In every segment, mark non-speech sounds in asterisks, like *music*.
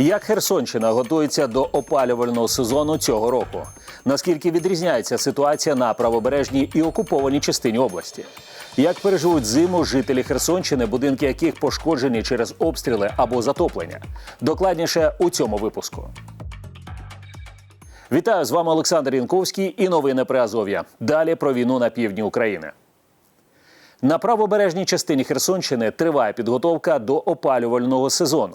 Як Херсонщина готується до опалювального сезону цього року? Наскільки відрізняється ситуація на правобережній і окупованій частині області? Як переживуть зиму жителі Херсонщини, будинки яких пошкоджені через обстріли або затоплення? Докладніше у цьому випуску. Вітаю з вами Олександр Янковський і новини при Азов'я. Далі про війну на півдні України. На правобережній частині Херсонщини триває підготовка до опалювального сезону.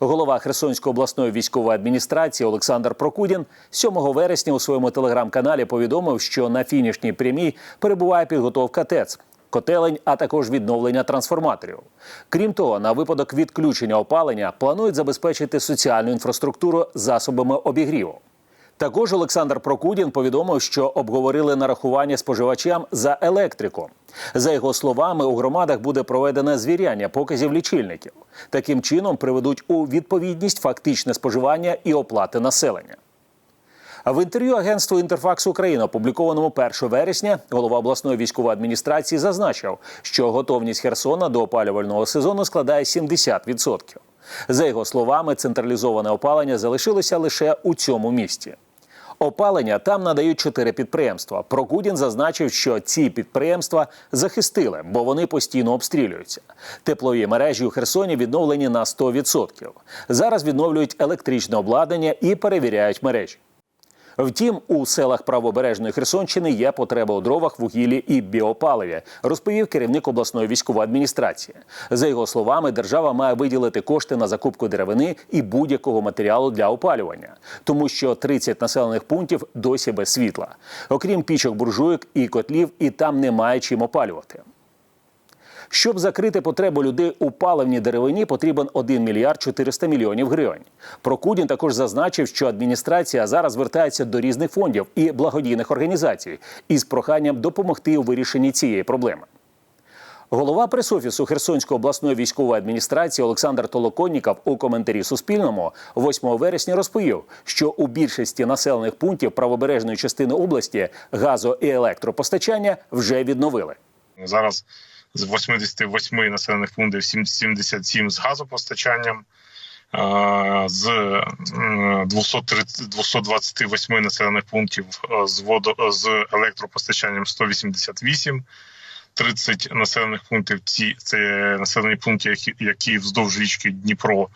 Голова Херсонської обласної військової адміністрації Олександр Прокудін 7 вересня у своєму телеграм-каналі повідомив, що на фінішній прямій перебуває підготовка ТЕЦ. Котелень, а також відновлення трансформаторів. Крім того, на випадок відключення опалення планують забезпечити соціальну інфраструктуру засобами обігріву. Також Олександр Прокудін повідомив, що обговорили нарахування споживачам за електрику. За його словами, у громадах буде проведене звіряння показів лічильників. Таким чином приведуть у відповідність фактичне споживання і оплати населення. В інтерв'ю агентству Інтерфакс Україна, опублікованому 1 вересня, голова обласної військової адміністрації зазначив, що готовність Херсона до опалювального сезону складає 70%. За його словами, централізоване опалення залишилося лише у цьому місті. Опалення там надають чотири підприємства. Прокудін зазначив, що ці підприємства захистили, бо вони постійно обстрілюються. Теплові мережі у Херсоні відновлені на 100%. Зараз відновлюють електричне обладнання і перевіряють мережі. Втім, у селах правобережної Херсонщини є потреба у дровах, вугіллі і біопаливі, розповів керівник обласної військової адміністрації. За його словами, держава має виділити кошти на закупку деревини і будь-якого матеріалу для опалювання, тому що 30 населених пунктів досі без світла. Окрім пічок буржуйок і котлів, і там немає чим опалювати. Щоб закрити потребу людей у паливній деревині, потрібен 1 мільярд 400 мільйонів гривень. Прокудін також зазначив, що адміністрація зараз звертається до різних фондів і благодійних організацій із проханням допомогти у вирішенні цієї проблеми. Голова пресофісу Херсонської обласної військової адміністрації Олександр Толоконніков у коментарі Суспільному 8 вересня розповів, що у більшості населених пунктів правобережної частини області газо і електропостачання вже відновили. Зараз з 88 населених пунктів 77 з газопостачанням, е, з м, 230 228 населених пунктів е, з водо з електропостачанням 188. 30 населених пунктів ці це населені пункти, які, які вздовж річки Дніпро,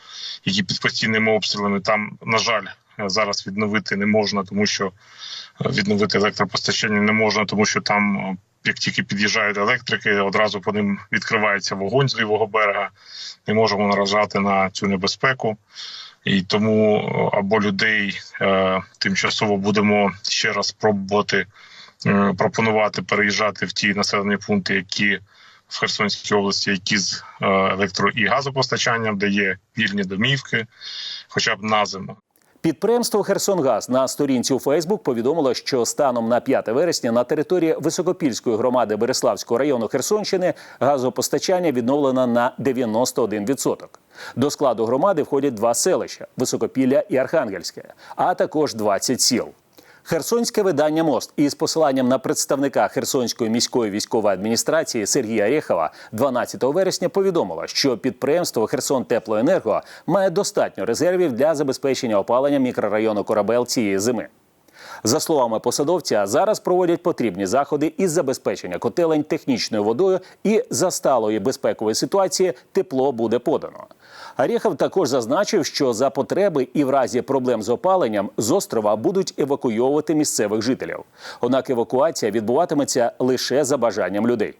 які під постійними обстрілами. Там, на жаль, зараз відновити не можна, тому що е, відновити електропостачання не можна, тому що там е, як тільки під'їжджають електрики, одразу по ним відкривається вогонь з лівого берега. Не можемо наражати на цю небезпеку. І тому е, або людей е, тимчасово будемо ще раз пробувати е, пропонувати переїжджати в ті населені пункти, які в Херсонській області, які з е, електро і газопостачанням, де є вільні домівки, хоча б на зиму. Підприємство Херсонгаз на сторінці у Фейсбук повідомило, що станом на 5 вересня на території Високопільської громади Береславського району Херсонщини газопостачання відновлено на 91%. До складу громади входять два селища Високопілля і Архангельське, а також 20 сіл. Херсонське видання Мост із посиланням на представника Херсонської міської військової адміністрації Сергія Рєхова 12 вересня повідомило, що підприємство Херсон Теплоенерго має достатньо резервів для забезпечення опалення мікрорайону Корабел цієї зими. За словами посадовця, зараз проводять потрібні заходи із забезпечення котелень технічною водою і за сталої безпекової ситуації тепло буде подано. Арєхов також зазначив, що за потреби і в разі проблем з опаленням з острова будуть евакуйовувати місцевих жителів. Однак евакуація відбуватиметься лише за бажанням людей.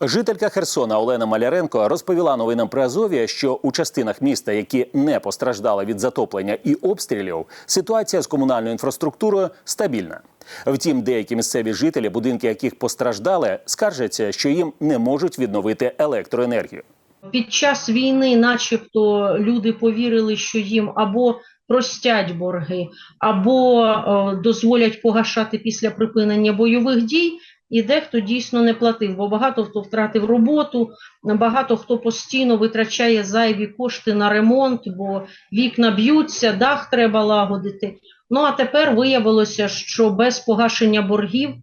Жителька Херсона Олена Маляренко розповіла новинам при Азові, що у частинах міста, які не постраждали від затоплення і обстрілів, ситуація з комунальною інфраструктурою стабільна. Втім, деякі місцеві жителі, будинки яких постраждали, скаржаться, що їм не можуть відновити електроенергію. Під час війни, начебто, люди повірили, що їм або простять борги, або е, дозволять погашати після припинення бойових дій. І дехто дійсно не платив, бо багато хто втратив роботу, багато хто постійно витрачає зайві кошти на ремонт, бо вікна б'ються, дах треба лагодити. Ну а тепер виявилося, що без погашення боргів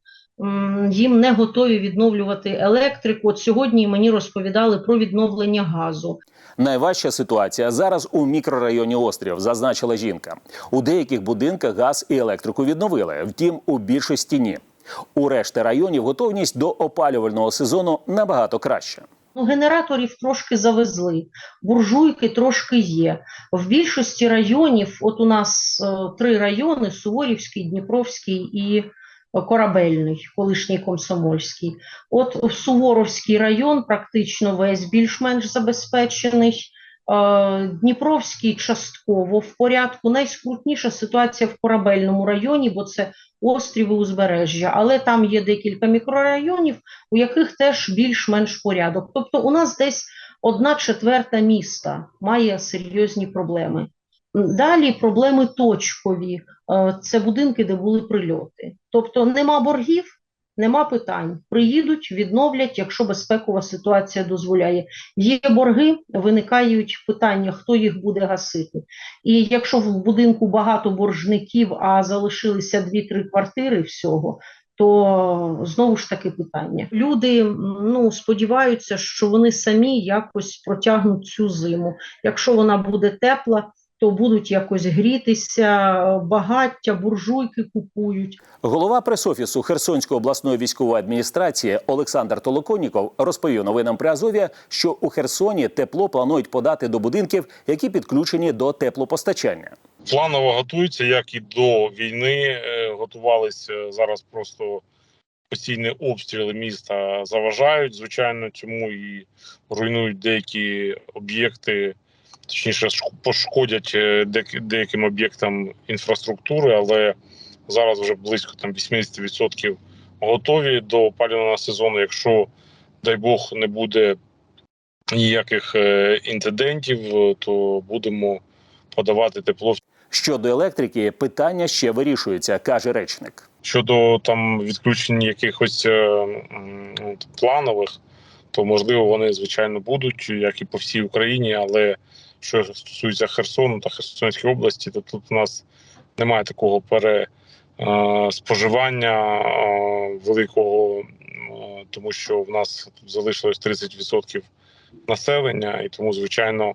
їм не готові відновлювати електрику. От сьогодні мені розповідали про відновлення газу. Найважча ситуація зараз у мікрорайоні Острів, зазначила жінка. У деяких будинках газ і електрику відновили, втім, у більшості ні. У решти районів готовність до опалювального сезону набагато краща. Ну, генераторів трошки завезли, буржуйки трошки є. В більшості районів, от у нас е, три райони: Суворівський, Дніпровський і Корабельний, колишній Комсомольський. От Суворовський район практично весь більш-менш забезпечений. Е, Дніпровський частково в порядку. Найскрутніша ситуація в Корабельному районі, бо це острів і узбережжя, але там є декілька мікрорайонів, у яких теж більш-менш порядок. Тобто у нас десь одна четверта міста має серйозні проблеми. Далі проблеми точкові. Е, Це будинки, де були прильоти. Тобто нема боргів, нема питань. Приїдуть, відновлять, якщо безпекова ситуація дозволяє. Є борги, виникають питання, хто їх буде гасити. І якщо в будинку багато боржників, а залишилися 2-3 квартири всього, то знову ж таки питання. Люди ну, сподіваються, що вони самі якось протягнуть цю зиму. Якщо вона буде тепла, то будуть якось грітися, багаття, буржуйки купують. Голова пресофісу Херсонської обласної військової адміністрації Олександр Толоконніков розповів новинам при Азові, що у Херсоні тепло планують подати до будинків, які підключені до теплопостачання. планово готуються, як і до війни. е, Готувалися зараз просто постійні обстріли міста заважають, звичайно, цьому і руйнують деякі об'єкти, точніше, шк- пошкодять е, деяким об'єктам інфраструктури, але зараз вже близько там 80% готові до опалювального сезону. Якщо, дай Бог, не буде ніяких е, інцидентів, то будемо подавати тепло Щодо електрики, питання ще вирішується, каже речник. Щодо там відключень якихось е, планових, то можливо вони звичайно будуть, як і по всій Україні. Але що стосується Херсону та Херсонської області, то тут у нас немає такого пере е, е, великого, е, тому що в нас залишилось 30% населення, і тому, звичайно,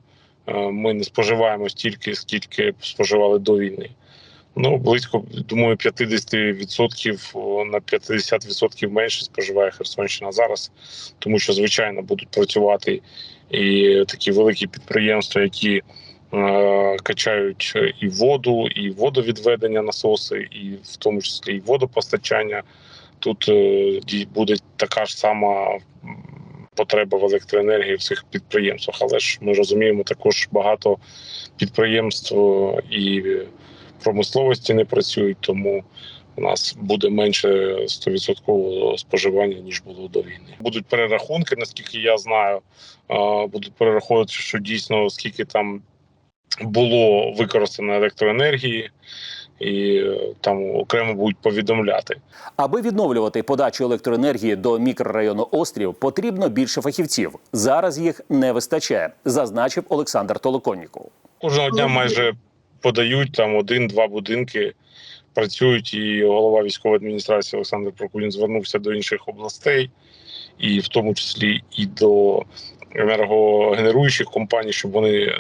ми не споживаємо стільки, скільки споживали до війни. Ну, близько, думаю, 50% на 50% менше споживає Херсонщина зараз, тому що, звичайно, будуть працювати і такі великі підприємства, які е, качають і воду, і водовідведення насоси, і в тому числі і водопостачання. Тут е, буде така ж сама потреба в електроенергії в цих підприємствах. Але ж ми розуміємо, також багато підприємств е, і промисловості не працюють, тому у нас буде менше 100% споживання ніж було до війни. Будуть перерахунки, наскільки я знаю, будуть перераховувати, що дійсно скільки там було використано електроенергії, і е, там окремо будуть повідомляти. Аби відновлювати подачу електроенергії до мікрорайону Острів, потрібно більше фахівців. Зараз їх не вистачає, зазначив Олександр Толоконніков. Кожного дня майже подають там один-два будинки. Працюють і голова військової адміністрації Олександр Прокулін звернувся до інших областей, і в тому числі і до енергогенеруючих компаній, щоб вони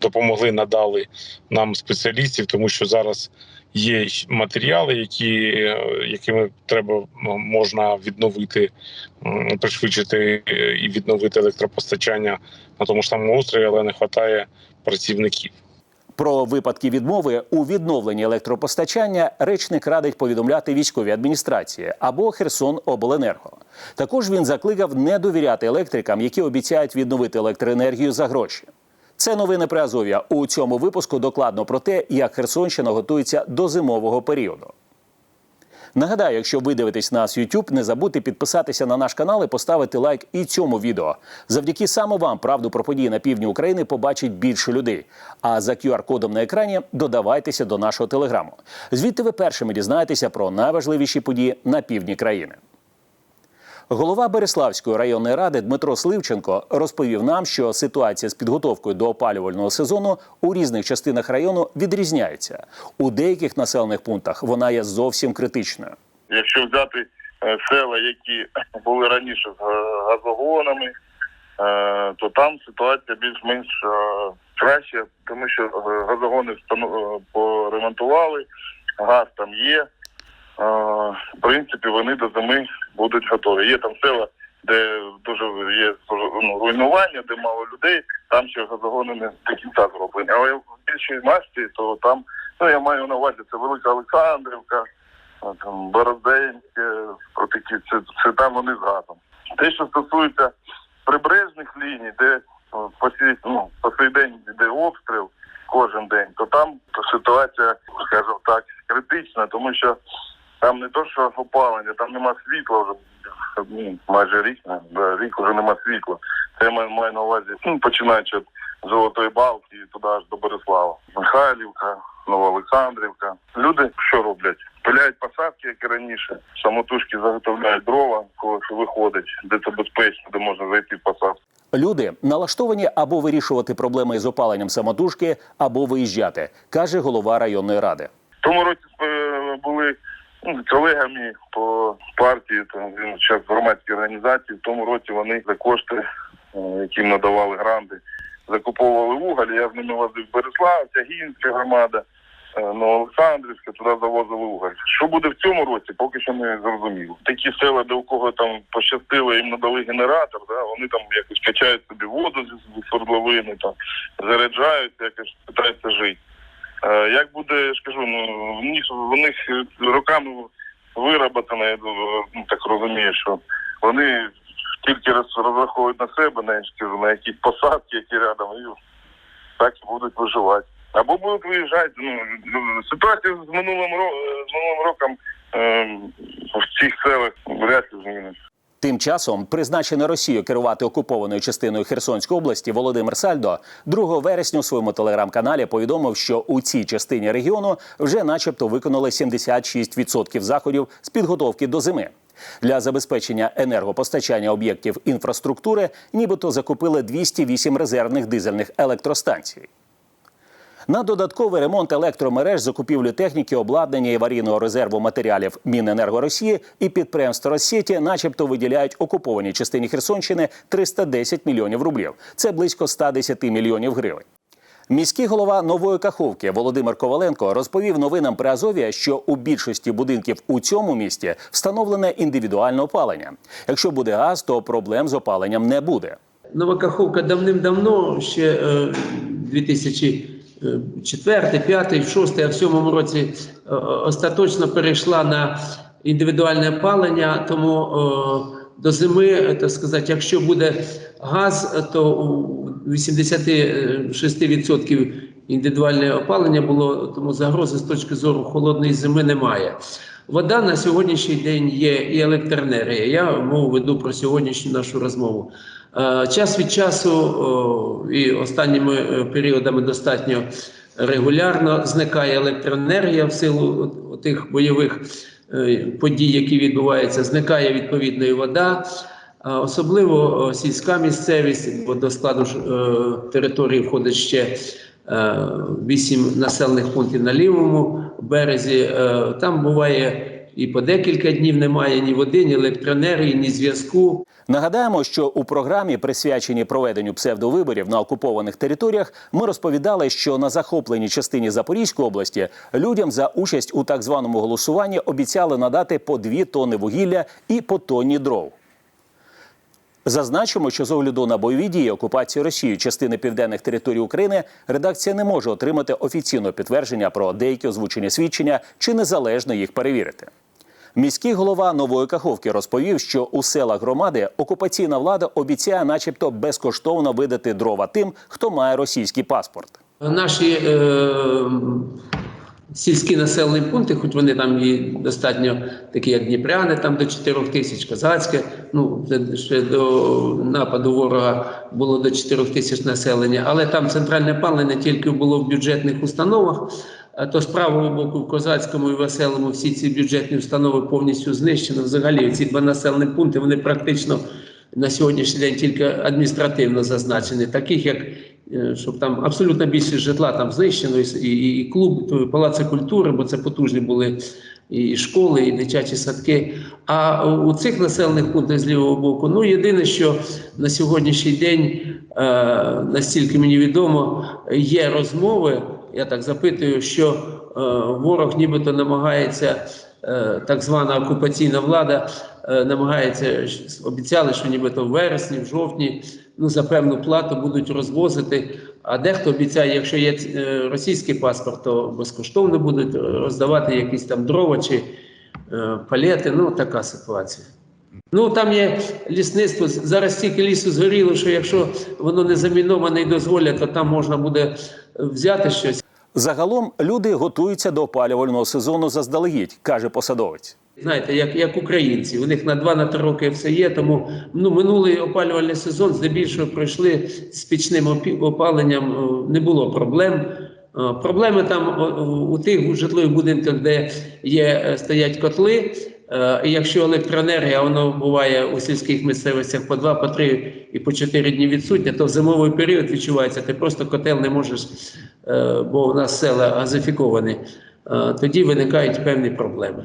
допомогли, надали нам спеціалістів, і що зараз є матеріали, які, якими треба можна відновити, пришвидшити е, і відновити електропостачання на тому ж самому острові, але не вистачає працівників. Про випадки відмови у відновленні електропостачання речник радить повідомляти військовій адміністрації або Херсон Обленерго. Також він закликав не довіряти електрикам, які обіцяють відновити електроенергію за гроші. Це новини при Азов'я. У цьому випуску докладно про те, як Херсонщина готується до зимового періоду. Нагадаю, якщо ви дивитесь нас YouTube, не забудьте підписатися на наш канал і поставити лайк і цьому відео. Завдяки саме вам правду про події на півдні України побачить більше людей. А за QR-кодом на екрані додавайтеся до нашого телеграму. Звідти ви першими дізнаєтеся про найважливіші події на півдні країни. Голова Береславської районної ради Дмитро Сливченко розповів нам, що ситуація з підготовкою до опалювального сезону у різних частинах району відрізняється. У деяких населених пунктах вона є зовсім критичною. Якщо взяти е, села, які *clears throat* були раніше з газогонами, е, то там ситуація більш-менш е, краща, тому що е, газогони е, поремонтували, газ там є. В принципі, вони до зими будуть готові. Є там села, де дуже є ну, руйнування, де мало людей, там ще газогони не до кінця зроблені. Але в більшій масті, то там, ну я маю на увазі, це Велика Олександрівка, там Борозденське, такі, це, це там вони з газом. Те, що стосується прибережних ліній, де по сій, ну, по сей день йде обстріл кожен день, то там ситуація, скажімо так, критична, тому що там не то, що опалення, там нема світла вже ну, майже рік, да, рік вже нема світла. Це я маю, маю на увазі, ну, починаючи від Золотої Балки і туди аж до Борислава. Михайлівка, Новоолександрівка. Люди що роблять? Пиляють посадки, як і раніше, самотужки заготовляють дрова, коли виходить, де це безпечно, де можна зайти в посадку. Люди налаштовані або вирішувати проблеми з опаленням самотужки, або виїжджати, каже голова районної ради. Тому році е, були ну, колегами по партії, там він зараз громадські організації. В тому році вони за кошти, е, які надавали гранди, закуповували вуголь. Я з ними возив Береслав, Тягінська громада, е, Новоолександрівська, туди завозили уголь. Що буде в цьому році, поки що не зрозуміло. Такі села, де у кого там пощастило, їм надали генератор, да, вони там якось качають собі воду з свердловини, там заряджаються, якось питаються жити. Е, Як буде, я ж кажу, ну в них в них роками вироботано, я ну, так розумію, що вони тільки роз- розраховують на себе, на, я на якісь посадки, які рядом, і так і будуть виживати. Або будуть виїжджати. Ну, ну, ситуація з минулим, ро- з минулим роком е, в цих селах вряд ли зміниться. Тим часом призначений Росією керувати окупованою частиною Херсонської області Володимир Сальдо 2 вересня у своєму телеграм-каналі повідомив, що у цій частині регіону вже, начебто, виконали 76% заходів з підготовки до зими. Для забезпечення енергопостачання об'єктів інфраструктури, нібито закупили 208 резервних дизельних електростанцій. На додатковий ремонт електромереж, закупівлю техніки, обладнання і аварійного резерву матеріалів Міненерго Росії і підприємства Росіті, начебто, виділяють окупованій частині Херсонщини 310 мільйонів рублів. Це близько 110 мільйонів гривень. Міський голова нової Каховки Володимир Коваленко розповів новинам при Азові, що у більшості будинків у цьому місті встановлене індивідуальне опалення. Якщо буде газ, то проблем з опаленням не буде. Нова Каховка давним-давно, ще е, 2004, 5, 6, а в сьомому році е, остаточно перейшла на індивідуальне опалення, тому е, до зими, так сказати, якщо буде газ, то у 86% індивідуальне опалення було, тому загрози з точки зору холодної зими немає. Вода на сьогоднішній день є і електроенергія. Я мову веду про сьогоднішню нашу розмову. Е, Час від часу і останніми е, періодами достатньо регулярно зникає електроенергія в силу тих бойових е, подій, які відбуваються. Зникає відповідно і вода. Особливо сільська місцевість, бо до складу території входить ще вісім населених пунктів на лівому березі. Е, Там буває і по декілька днів немає ні води, ні електроенергії, ні зв'язку. Нагадаємо, що у програмі, присвяченій проведенню псевдовиборів на окупованих територіях, ми розповідали, що на захопленій частині Запорізької області людям за участь у так званому голосуванні обіцяли надати по дві тонни вугілля і по тонні дров. Зазначимо, що з огляду на бойові дії окупації Росією частини південних територій України редакція не може отримати офіційного підтвердження про деякі озвучені свідчення чи незалежно їх перевірити. Міський голова нової Каховки розповів, що у селах громади окупаційна влада обіцяє, начебто, безкоштовно видати дрова тим, хто має російський паспорт. Наші е, сільські населені пункти, хоч вони там і достатньо такі, як Дніпряни, там до 4 тисяч, Козацьке, ну ще до нападу ворога було до 4 тисяч населення, але там центральне паливо тільки було в бюджетних установах. То з правого боку в Козацькому і Веселому всі ці бюджетні установи повністю знищено. Взагалі ці два населені пункти вони практично на сьогоднішній день тільки адміністративно зазначені, таких як е, щоб там абсолютно більшість житла там знищено, і, і, і клуб, то палаци культури, бо це потужні були і школи, і дитячі садки. А у цих населених пунктах з лівого боку, ну єдине, що на сьогоднішній день, е, настільки мені відомо, є розмови. Я так запитую, що е, ворог нібито намагається, е, так звана окупаційна влада е, намагається обіцяли, що нібито в вересні, в жовтні, ну за певну плату будуть розвозити. А дехто обіцяє, якщо є е, російський паспорт, то безкоштовно будуть роздавати якісь там дрова чи е, палети. Ну така ситуація. Ну там є лісництво. Зараз стільки лісу згоріло, що якщо воно не заміноване і дозволять, то там можна буде взяти щось. Загалом люди готуються до опалювального сезону заздалегідь, каже посадовець. Знаєте, як, як українці, у них на 2-3 роки все є. Тому ну минулий опалювальний сезон здебільшого пройшли з пічним опаленням. е, Не було проблем. Е, Проблеми там у тих житлових будинках, де є е, стоять котли. І якщо електроенергія, воно буває у сільських місцевостях по 2, по 3 і по 4 дні відсутня, то в зимовий період відчувається, ти просто котел не можеш, бо у нас села газифіковані. Тоді виникають певні проблеми.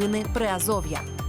Новини Приазов'я.